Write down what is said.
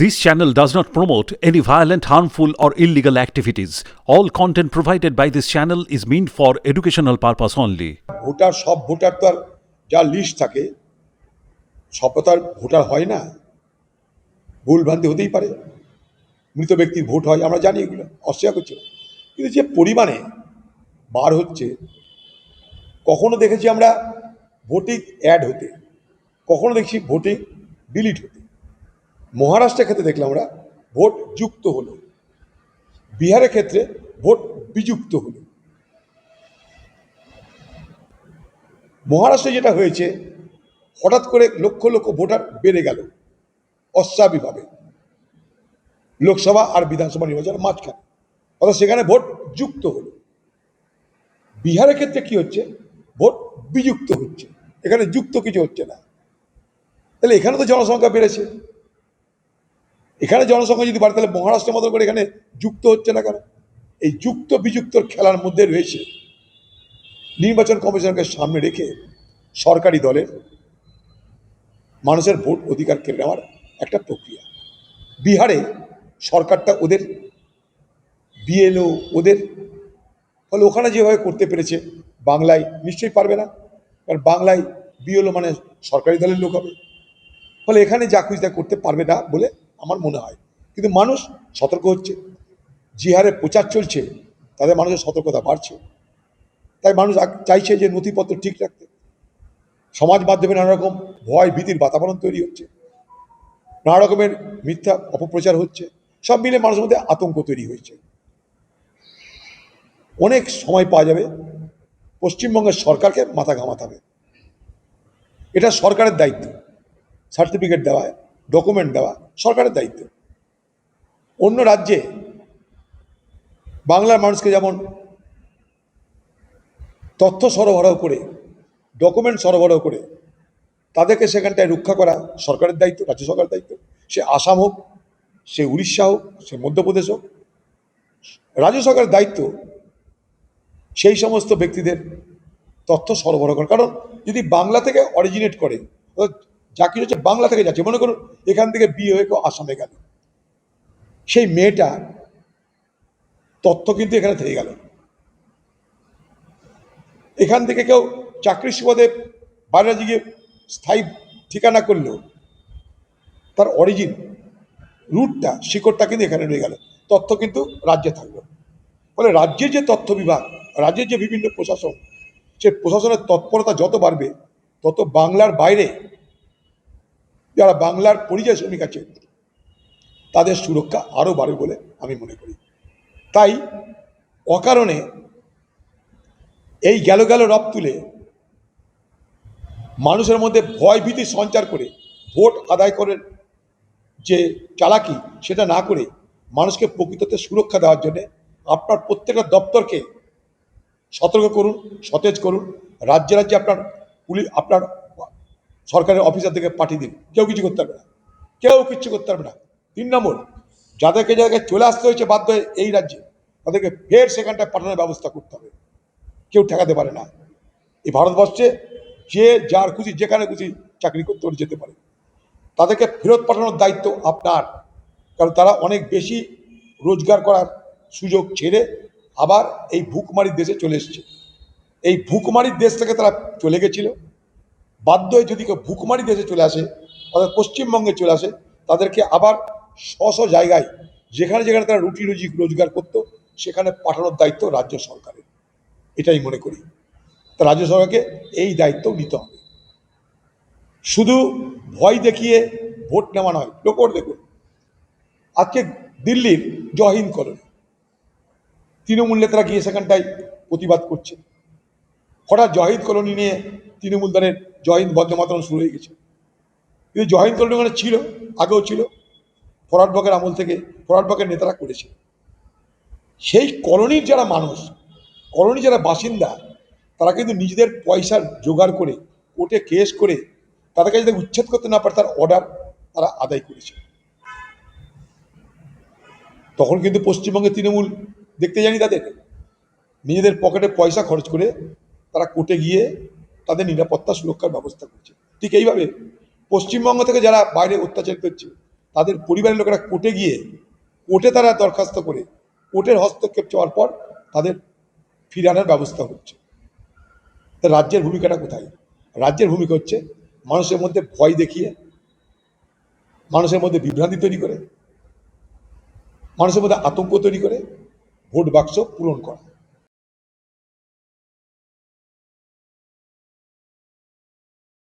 This channel does not promote any violent, harmful, or illegal activities. All content provided by this channel is meant for educational purpose only. Voter সব voter তো আর যা list থাকে সব তো আর voter হয় না ভুল ভ্রান্তি হতেই পারে মৃত ব্যক্তির ভোট হয় আমরা জানি এগুলো অস্বীকার করছি। কিন্তু যে পরিমাণে বার হচ্ছে কখনো দেখেছি আমরা ভোটিং অ্যাড হতে কখনো দেখছি ভোটিং ডিলিট হতে মহারাষ্ট্রের ক্ষেত্রে দেখলাম আমরা, ভোট যুক্ত হলো। বিহারের ক্ষেত্রে ভোট বিযুক্ত হলো। মহারাষ্ট্রে যেটা হয়েছে, হঠাৎ করে লক্ষ লক্ষ ভোটার বেড়ে গেল, অস্বাভাবিকভাবে। লোকসভা আর বিধানসভা নির্বাচনের মাঝখানে। অর্থাৎ সেখানে ভোট যুক্ত হলো। বিহারের ক্ষেত্রে কি হচ্ছে? ভোট বিযুক্ত হচ্ছে। এখানে যুক্ত কিছু হচ্ছে না। তাহলে এখানে তো জনসংখ্যা বেড়েছে। এখানে জনসংখ্যা যদি বাড়ে, তাহলে মহারাষ্ট্রের মতো করে এখানে যুক্ত হচ্ছে না কেন? এই যুক্ত বিযুক্তর খেলার মধ্যে রয়েছে। নির্বাচন কমিশনকে সামনে রেখে সরকারি দলের মানুষের ভোট অধিকার কেড়ে নেওয়ার একটা প্রক্রিয়া। বিহারে সরকারটা ওদের, বিএলও ওদের, ফলে ওখানে যেভাবে করতে পেরেছে, বাংলায় নিশ্চয়ই পারবে না। কারণ বাংলায় বিএলও মানে সরকারি দলের লোক হবে। ফলে এখানে যা খুঁজে করতে পারবে না বলে আমার মনে হয়। কিন্তু মানুষ সতর্ক হচ্ছে। যে হারে প্রচার চলছে তাদের মানুষের সতর্কতা বাড়ছে। তাই মানুষ চাইছে যে নথিপত্র ঠিক রাখতে। সমাজ মাধ্যমে নানা রকম ভয়, ভীতির বাতাবরণ তৈরি হচ্ছে। নানা রকমের মিথ্যা অপপ্রচার হচ্ছে। সব মিলে মানুষের মধ্যে আতঙ্ক তৈরি হয়েছে। অনেক সময় পাওয়া যাবে, পশ্চিমবঙ্গের সরকারকে মাথা ঘামাতে হবে। এটা সরকারের দায়িত্ব, সার্টিফিকেট দেওয়া ডকুমেন্ট দেওয়া সরকারের দায়িত্ব। অন্য রাজ্যে বাংলার মানুষকে যেমন তথ্য সরবরাহ করে ডকুমেন্ট সরবরাহ করে, তাদেরকে সেখানটায় রক্ষা করা সরকারের দায়িত্ব, রাজ্য সরকারের দায়িত্ব। সে আসাম হোক, সে উড়িষ্যা হোক, সে মধ্যপ্রদেশ হোক, রাজ্য সরকারের দায়িত্ব সেই সমস্ত ব্যক্তিদের তথ্য সরবরাহ করা। কারণ যদি বাংলা থেকে অরিজিনেট করে কিছু হচ্ছে বাংলা থেকে যাচ্ছে। মনে করুন এখান থেকে বিয়ে হয়ে কেউ আসামে গেল। সেই মেয়েটা তথ্য কিন্তু এখানে থেকে গেল। এখান থেকে কেউ চাকরির সুবাদে বাইরে গিয়ে স্থায়ী ঠিকানা করলেও তার অরিজিন রুটটা শিকড়টা কিন্তু এখানে রয়ে গেল। তথ্য কিন্তু রাজ্যে থাকল। ফলে রাজ্যের যে তথ্য বিভাগ, রাজ্যের যে বিভিন্ন প্রশাসন, সে প্রশাসনের তৎপরতা যত বাড়বে, তত বাংলার বাইরে যারা বাংলার পরিযায়ী শ্রমিক আছে, তাদের সুরক্ষা আরও বাড়বে বলে আমি মনে করি। তাই অকারণে এই গেল গেল রব তুলে মানুষের মধ্যে ভয় ভীতি সঞ্চার করে, ভোট আদায় করার যে চালাকি সেটা না করে মানুষকে প্রকৃততে সুরক্ষা দেওয়ার জন্য আপনার প্রত্যেকটা দপ্তরকে সতর্ক করুন, সতেজ করুন। রাজ্যে রাজ্যে আপনার পুলিশ, আপনার সরকারের অফিসার থেকে পাঠিয়ে দিন। কেউ কিছু করতে পারবে না। কেউ কিচ্ছু করতে পারবে না। তিন নম্বর, যাদেরকে যাদেরকে চলে আসতে হয়েছে বাধ্য হয়ে এই রাজ্যে, তাদেরকে ফের সেখানটায় পাঠানোর ব্যবস্থা করতে হবে। কেউ ঠেকাতে পারে না। এই ভারতবর্ষে যে যার খুশি, যেখানে খুশি চাকরি করতে পারে যেতে পারে। তাদেরকে ফেরত পাঠানোর দায়িত্ব আপনার, কারণ তারা অনেক বেশি রোজগার করার সুযোগ ছেড়ে আবার এই ভুকমারির দেশে চলে এসছে। এই ভুকমারির দেশ থেকে তারা চলে গেছিল। বাধ্য হয়ে যদি কেউ ভুকমারি দেশে চলে আসে, অর্থাৎ পশ্চিমবঙ্গে চলে আসে, তাদেরকে আবার স্ব স্ব জায়গায়, যেখানে যেখানে তারা রুটি রুজি রোজগার করতো, সেখানে পাঠানোর দায়িত্ব রাজ্য সরকারের। এটাই মনে করি। তা রাজ্য সরকারকে এই দায়িত্ব নিতে হবে। শুধু ভয় দেখিয়ে ভোট নেওয়া নয়, লোকর দেখুন। আজকে দিল্লির জহিন্দ কলোনি। তৃণমূল নেতারা গিয়ে সেখানটায় প্রতিবাদ করছে। হঠাৎ জহিদ কলোনি নিয়ে তৃণমূল দলের জহিন্দ বন্দ্যোপাধ্যায় শুরু হয়ে গেছে। কিন্তু কলোনি ওখানে ছিল, আগেও ছিল। ফরাট ব্লকের আমল থেকে ফরাট ব্লকের নেতারা করেছে। সেই কলোনির যারা মানুষ কলোনি যারা বাসিন্দা, তারা কিন্তু নিজেদের পয়সার জোগাড় করে, কোর্টে কেস করে তাদেরকে যদি উচ্ছেদ করতে না পারে, তার অর্ডার তারা আদায় করেছে। তখন কিন্তু পশ্চিমবঙ্গে তৃণমূল, দেখতে জানি তাদের? নিজেদের পকেটে পয়সা খরচ করে তারা কোর্টে গিয়ে তাদের নিরাপত্তা সুরক্ষার ব্যবস্থা করছে। ঠিক এইভাবে পশ্চিমবঙ্গ থেকে যারা বাইরে অত্যাচার করছে, তাদের পরিবারের লোকেরা কোর্টে গিয়ে কোর্টে তারা দরখাস্ত করে কোর্টের হস্তক্ষেপ চাওয়ার পর তাদের ফিরে আনার ব্যবস্থা হচ্ছে। তা রাজ্যের ভূমিকাটা কোথায়? রাজ্যের ভূমিকা হচ্ছে মানুষের মধ্যে ভয় দেখিয়ে, মানুষের মধ্যে বিভ্রান্তি তৈরি করে, মানুষের মধ্যে আতঙ্ক তৈরি করে, ভোট বাক্স পূরণ করা।